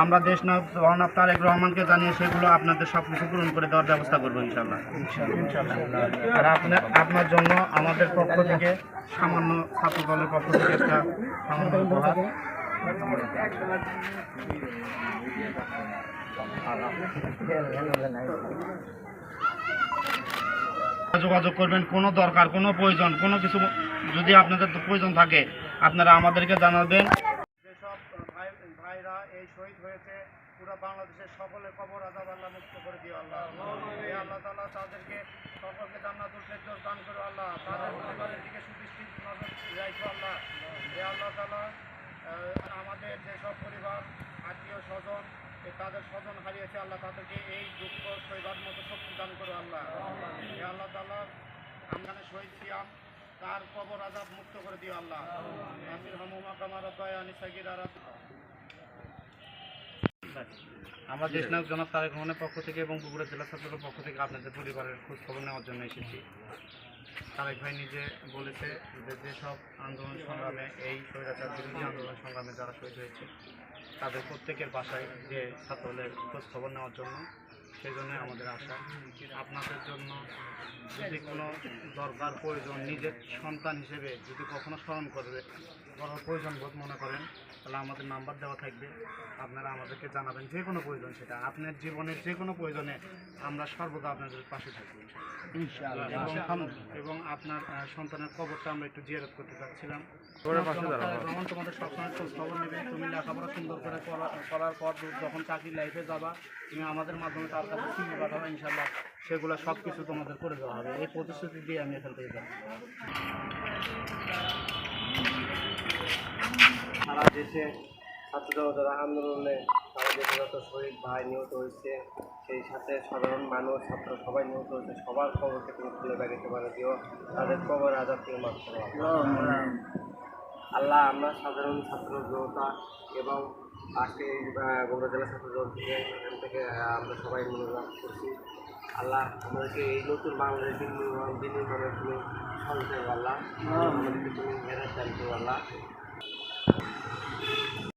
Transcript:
আমরা দেশ জওয়ানাব তারেক রহমানকে জানিয়ে সেগুলো আপনাদের সব কিছু পূরণ করে দেওয়ার ব্যবস্থা করব ইনশাল্লাহ আর আপনার আপনার জন্য আমাদের পক্ষ থেকে সামান্য ছাত্র দলের পক্ষ থেকে একটা সামান্য উপহার। যোগাযোগ করবেন কোনো দরকার কোনো প্রয়োজন কোনো কিছু যদি আপনাদের প্রয়োজন থাকে আপনারা আমাদেরকে জানাবেন। ভাইরা এই শহীদ হয়েছে। পুরো বাংলাদেশের সকলে কবর আজাব আল্লাহ মুক্ত করে দিও আল্লাহ। এই আল্লাহ তাআলা তাদেরকে সকলকে জান্নাতুল ফেরদৌস দান করো আল্লাহ। তাদের পরিবারের দিকে সুদৃষ্টি নজর রাখো আল্লাহ। এই আল্লাহ আহ, আমাদের যেসব পরিবার আত্মীয় স্বজন তাদের স্বজন হারিয়েছে আল্লাহ। তাদেরকে এই দুঃখ সইবার মতো শক্তি দান করো আল্লাহ। হে আল্লাহ তালা আমখানে শহীদ সিয়াম তার কবর আজাব মুক্ত করে দিও আল্লাহ। আমির হামুমা কামার দয়া নিসাগির আরাত আমরা দেশনায়ক জনাব তারেক রহমানের পক্ষ থেকে এবং বগুড়া জেলা ছাত্রের পক্ষ থেকে আপনাদের পরিবারের খোঁজ খবর নেওয়ার জন্য এসেছি। তারেক ভাই নিজে বলেছে যে যেসব আন্দোলন সংগ্রামে, এই স্বৈরাচার বিরোধী আন্দোলন সংগ্রামে যারা শহীদ হয়েছে, তাদের প্রত্যেকের বাসায় যে ছাত্রদের খোঁজ খবর নেওয়ার জন্য সেই জন্য আমাদের আশা। আপনাদের জন্য যদি কোনো দরকার, প্রয়োজন, নিজের সন্তান হিসেবে যদি কখনো স্মরণ করবে করার প্রয়োজন বোধ মনে করেন, তাহলে আমাদের নাম্বার দেওয়া থাকবে। আপনারা আমাদেরকে জানাবেন যে কোনো প্রয়োজন সেটা। আপনার জীবনের যে কোনো প্রয়োজনে আমরা সর্বদা আপনাদের পাশে থাকব এবং আপনার সন্তানের কবরটা আমরা একটু জিয়ারত করতে চাচ্ছিলাম। রহমান তোমাদের সবসময় খোঁজ খবর নেবে। তুমি লেখাপড়া সুন্দর করে করার পর যখন চাকরি লাইফে যাবা তুমি আমাদের মাধ্যমে তার কাছে চিনি পাঠাবে ইনশাল্লাহ সেগুলো সব কিছু তোমাদের করে দেওয়া হবে। এই প্রতিশ্রুতি দিয়ে আমি এখান থেকে যাব সারা দেশে ছাত্র আন্দোলনে দেশে যত শহীদ ভাই নিহত হয়েছে সেই সাথে সাধারণ মানুষ ছাত্র সবাই নিহত হয়েছে সবার খবরকে তুমি খুলে দেখাতে পারো দিও। তাদের খবর আজাদ মাফ করো আল্লাহ আমরা সাধারণ ছাত্র জনতা এবং আজকে এই বগুড়া জেলা ছাত্র দল থেকে এখান থেকে আমরা সবাই মনোযোগ করছি। আল্লাহ আমাদেরকে এই নতুন বাংলাদেশ দিন নির্মাণ দিন তুমি সহযোগিতা আল্লাহ। আমাদেরকে তুমি মেরাজ দান আল্লাহ।